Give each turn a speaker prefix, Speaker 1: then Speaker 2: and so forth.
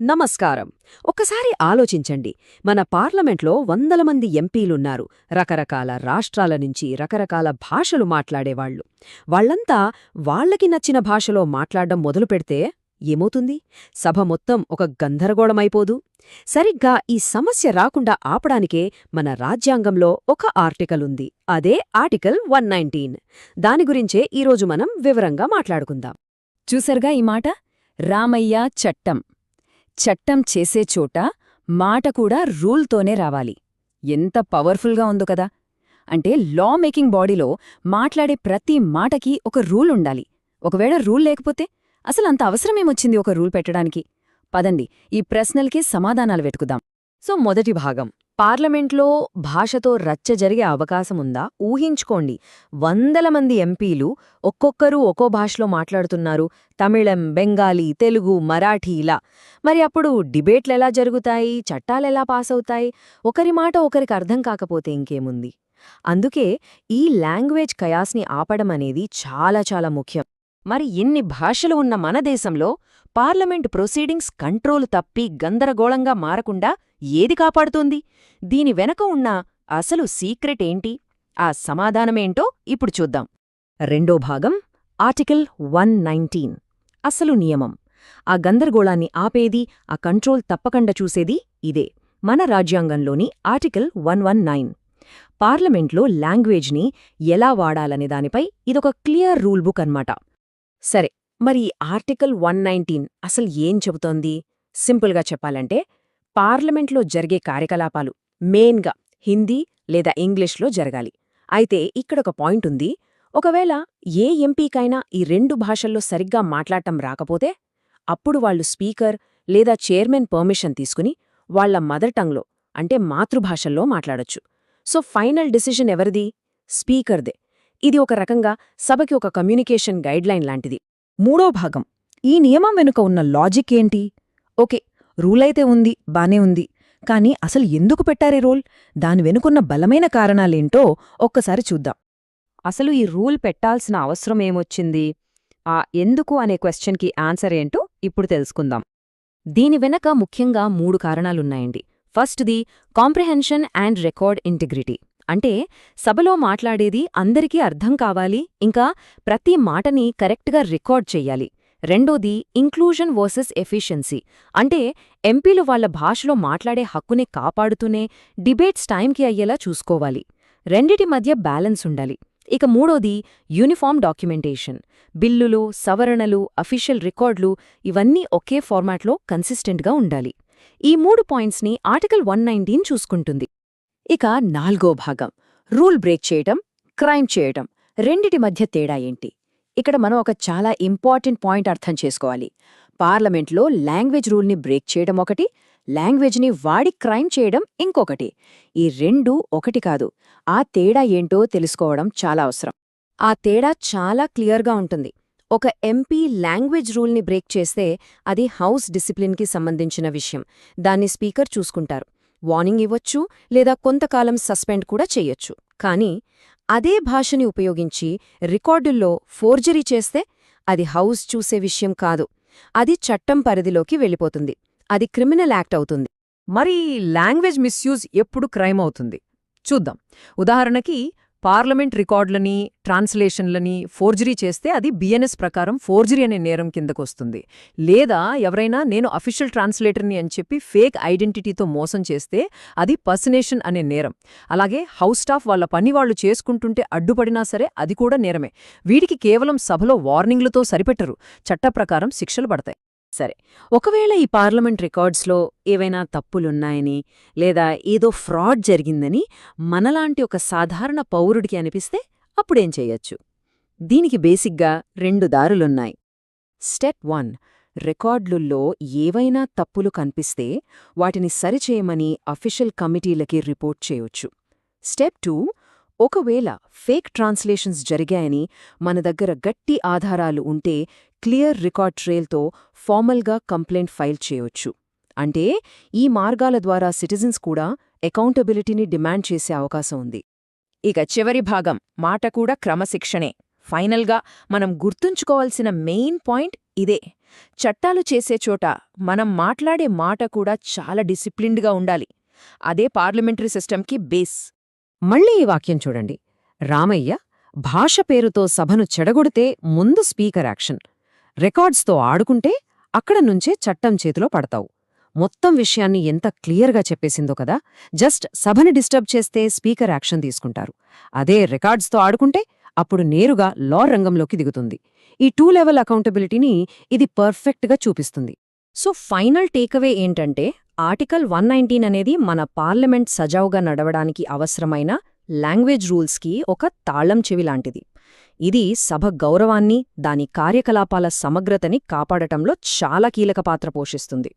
Speaker 1: నమస్కారం. ఒక్కసారి ఆలోచించండి. మన పార్లమెంట్లో వందల మంది ఎంపీలున్నారు. రకరకాల రాష్ట్రాల నుంచి రకరకాల భాషలు మాట్లాడేవాళ్ళు వాళ్ళంతా వాళ్ళకి నచ్చిన భాషలో మాట్లాడడం మొదలుపెడితే ఏమవుతుంది? సభ మొత్తం ఒక గందరగోళమైపోదు. సరిగ్గా ఈ సమస్య రాకుండా ఆపడానికే మన రాజ్యాంగంలో ఒక ఆర్టికల్ ఉంది అదే ఆర్టికల్ వన్ దాని గురించే ఈరోజు మనం వివరంగా మాట్లాడుకుందాం.
Speaker 2: చూసరుగా ఈ మాట? రామయ్య చట్టం. చట్టం చేసే చోట మాట కూడా రూల్తోనే రావాలి. ఎంత పవర్ఫుల్గా ఉందో కదా! అంటే లా మేకింగ్ బాడీలో మాట్లాడే ప్రతి మాటకి ఒక రూల్ ఉండాలి. ఒకవేళ రూల్ లేకపోతే అసలు అంత అవసరమేమొచ్చింది ఒక రూల్ పెట్టడానికి? పదండి ఈ ప్రశ్నలకి సమాధానాలు వెతుకుదాం.
Speaker 1: సో మొదటి భాగం. పార్లమెంట్లో భాషతో రచ్చ జరిగే అవకాశముందా? ఊహించుకోండి. వందల మంది ఎంపీలు ఒక్కొక్కరు ఒక్కో భాషలో మాట్లాడుతున్నారు. తమిళం బెంగాలీ తెలుగు మరాఠీ ఇలా. మరి అప్పుడు డిబేట్లెలా జరుగుతాయి? చట్టాలెలా పాసవుతాయి? ఒకరి మాట ఒకరికి అర్థం కాకపోతే ఇంకేముంది? అందుకే ఈ లాంగ్వేజ్ కయాస్ని ఆపడం అనేది చాలా చాలా ముఖ్యం. మరి ఇన్ని భాషలు ఉన్న మన దేశంలో పార్లమెంట్ ప్రొసీడింగ్స్ కంట్రోలు తప్పి గందరగోళంగా మారకుండా ఏది కాపాడుతోంది? దీని వెనక ఉన్న అసలు సీక్రెట్ ఏంటి? ఆ సమాధానమేంటో ఇప్పుడు చూద్దాం. రెండో భాగం ఆర్టికల్ వన్ నైన్టీన్. అసలు నియమం. ఆ గందరగోళాన్ని ఆపేది ఆ కంట్రోల్ తప్పకుండా చూసేది ఇదే. మన రాజ్యాంగంలోని ఆర్టికల్ వన్ వన్ నైన్. పార్లమెంట్లో లాంగ్వేజ్ని ఎలా వాడాలనే దానిపై ఇదొక క్లియర్ రూల్ బుక్ అన్నమాట. సరే మరి ఆర్టికల్ వన్ నైన్టీన్ అసలు ఏం చెబుతోంది? సింపుల్గా చెప్పాలంటే పార్లమెంట్లో జరిగే కార్యకలాపాలు మెయిన్గా హిందీ లేదా ఇంగ్లీష్లో జరగాలి. అయితే ఇక్కడొక పాయింట్ ఉంది. ఒకవేళ ఏ ఎంపీకైనా ఈ రెండు భాషల్లో సరిగ్గా మాట్లాడటం రాకపోతే అప్పుడు వాళ్ళు స్పీకర్ లేదా చైర్మన్ పర్మిషన్ తీసుకుని వాళ్ళ మదర్ టంగ్లో అంటే మాతృభాషల్లో మాట్లాడొచ్చు. సో ఫైనల్ డిసిషన్ ఎవరిది? స్పీకర్దే. ఇది ఒక రకంగా సభకి ఒక కమ్యూనికేషన్ గైడ్లైన్ లాంటిది.
Speaker 2: మూడో భాగం. ఈ నియమం వెనుక ఉన్న లాజిక్ ఏంటి? ఓకే రూలైతే ఉంది బానే ఉంది. కాని అసలు ఎందుకు పెట్టారే రూల్? దాని వెనుకున్న బలమైన కారణాలేంటో ఒక్కసారి చూద్దాం.
Speaker 1: అసలు ఈ రూల్ పెట్టాల్సిన అవసరం ఏమొచ్చింది? ఆ ఎందుకు అనే క్వశ్చన్కి ఆన్సర్ ఏంటో ఇప్పుడు తెలుసుకుందాం. దీని వెనక ముఖ్యంగా మూడు కారణాలున్నాయండి. ఫస్ట్ది కాంప్రిహెన్షన్ అండ్ రికార్డ్ ఇంటిగ్రిటీ. అంటే సభలో మాట్లాడేది అందరికీ అర్థం కావాలి ఇంకా ప్రతి మాటని కరెక్ట్గా రికార్డ్ చెయ్యాలి రెండోది ఇంక్లూజన్ వర్సెస్ ఎఫిషియన్సీ అంటే ఎంపీలు వాళ్ళ భాషలో మాట్లాడే హక్కుని కాపాడుతూనే డిబేట్స్ టైంకి అయ్యేలా చూసుకోవాలి. రెండిటి మధ్య బ్యాలెన్స్ ఉండాలి. ఇక మూడోది యూనిఫామ్ డాక్యుమెంటేషన్ బిల్లులు సవరణలు అఫీషియల్ రికార్డులు ఇవన్నీ ఒకే ఫార్మాట్లో కన్సిస్టెంట్గా ఉండాలి. ఈ మూడు పాయింట్స్ని ఆర్టికల్ వన్ నైన్టీన్ చూసుకుంటుంది. ఇక నాల్గో భాగం. రూల్ బ్రేక్ చేయటం క్రైమ్ చేయటం. రెండిటి మధ్య తేడా ఏంటి? ఇక్కడ మనం ఒక చాలా ఇంపార్టెంట్ పాయింట్ అర్థం చేసుకోవాలి. పార్లమెంట్లో లాంగ్వేజ్ రూల్ని బ్రేక్ చేయడం ఒకటి లాంగ్వేజ్ని వాడి క్రైమ్ చేయడం ఇంకొకటి. ఈ రెండూ ఒకటి కాదు ఆ తేడా ఏంటో తెలుసుకోవడం చాలా అవసరం. ఆ తేడా చాలా క్లియర్గా ఉంటుంది. ఒక ఎంపీ లాంగ్వేజ్ రూల్ని బ్రేక్ చేస్తే అది హౌస్ డిసిప్లిన్కి సంబంధించిన విషయం. దాన్ని స్పీకర్ చూసుకుంటారు. వార్నింగ్ ఇవ్వచ్చు లేదా కొంతకాలం సస్పెండ్ కూడా చెయ్యొచ్చు కానీ అదే భాషని ఉపయోగించి రికార్డుల్లో ఫోర్జరీ చేస్తే అది హౌస్ చూసే విషయం కాదు. అది చట్టం పరిధిలోకి వెళ్ళిపోతుంది. అది క్రిమినల్ యాక్ట్ అవుతుంది.
Speaker 3: మరి లాంగ్వేజ్ మిస్యూజ్ ఎప్పుడు క్రైమ్ అవుతుంది? చూద్దాం. ఉదాహరణకి పార్లమెంట్ రికార్డులని ట్రాన్స్లేషన్లని ఫోర్జరీ చేస్తే అది బిఎన్ఎస్ ప్రకారం ఫోర్జరీ అనే నేరం కిందకొస్తుంది లేదా ఎవరైనా నేను అఫీషియల్ ట్రాన్స్లేటర్ని అని చెప్పి ఫేక్ ఐడెంటిటీతో మోసం చేస్తే అది పర్సనేషన్ అనే నేరం. అలాగే హౌస్ స్టాఫ్ వాళ్ళ పని వాళ్ళు చేసుకుంటుంటే అడ్డుపడినా సరే అది కూడా నేరమే. వీటికి కేవలం సభలో వార్నింగ్లతో సరిపెట్టరు. చట్టప్రకారం శిక్షలు పడతాయి.
Speaker 1: సరే ఒకవేళ ఈ పార్లమెంట్ రికార్డ్స్లో ఏవైనా తప్పులున్నాయని లేదా ఏదో ఫ్రాడ్ జరిగిందని మనలాంటి ఒక సాధారణ పౌరుడికి అనిపిస్తే అప్పుడేం చెయ్యొచ్చు దీనికి బేసిక్గా రెండు దారులున్నాయి. స్టెప్ వన్ రికార్డులుల్లో ఏవైనా తప్పులు కనిపిస్తే వాటిని సరిచేయమని అఫీషియల్ కమిటీలకి రిపోర్ట్ చేయొచ్చు. స్టెప్ టూ ఒకవేళ ఫేక్ ట్రాన్స్లేషన్స్ జరిగాయని మన దగ్గర గట్టి ఆధారాలు ఉంటే క్లియర్ రికార్డ్ ట్రేల్తో ఫార్మల్గా కంప్లైంట్ ఫైల్ చేయొచ్చు. అంటే ఈ మార్గాల ద్వారా సిటిజన్స్ కూడా అకౌంటబిలిటీని డిమాండ్ చేసే అవకాశం ఉంది.
Speaker 2: ఇక చివరి భాగం మాట కూడా క్రమశిక్షణే. ఫైనల్గా మనం గుర్తుంచుకోవాల్సిన మెయిన్ పాయింట్ ఇదే. చట్టాలు చేసే చోట మనం మాట్లాడే మాట కూడా చాలా డిసిప్లిన్డ్గా ఉండాలి. అదే పార్లమెంటరీ సిస్టమ్కి బేస్.
Speaker 1: మళ్ళీ ఈ వాక్యం చూడండి. రామయ్య భాష పేరుతో సభను చెడగొడితే ముందు స్పీకర్ యాక్షన్. రికార్డ్స్తో ఆడుకుంటే అక్కడ నుంచే చట్టం చేతిలో పడతావు. మొత్తం విషయాన్ని ఎంత క్లియర్గా చెప్పేసిందో కదా జస్ట్ సభని డిస్టర్బ్ చేస్తే స్పీకర్ యాక్షన్ తీసుకుంటారు. అదే రికార్డ్స్తో ఆడుకుంటే అప్పుడు నేరుగా లా రంగంలోకి దిగుతుంది. ఈ టూ లెవెల్ అకౌంటబిలిటీని ఇది పర్ఫెక్ట్గా చూపిస్తుంది.
Speaker 2: సో ఫైనల్ టేకవే ఏంటంటే ఆర్టికల్ వన్ నైన్టీన్ అనేది మన పార్లమెంట్ సజావుగా నడవడానికి అవసరమైన లాంగ్వేజ్ రూల్స్కి ఒక తాళం చెవి లాంటిది ఇది సభ గౌరవాన్ని దాని కార్యకలాపాల సమగ్రతని కాపాడటంలో చాలా కీలక పాత్ర పోషిస్తుంది.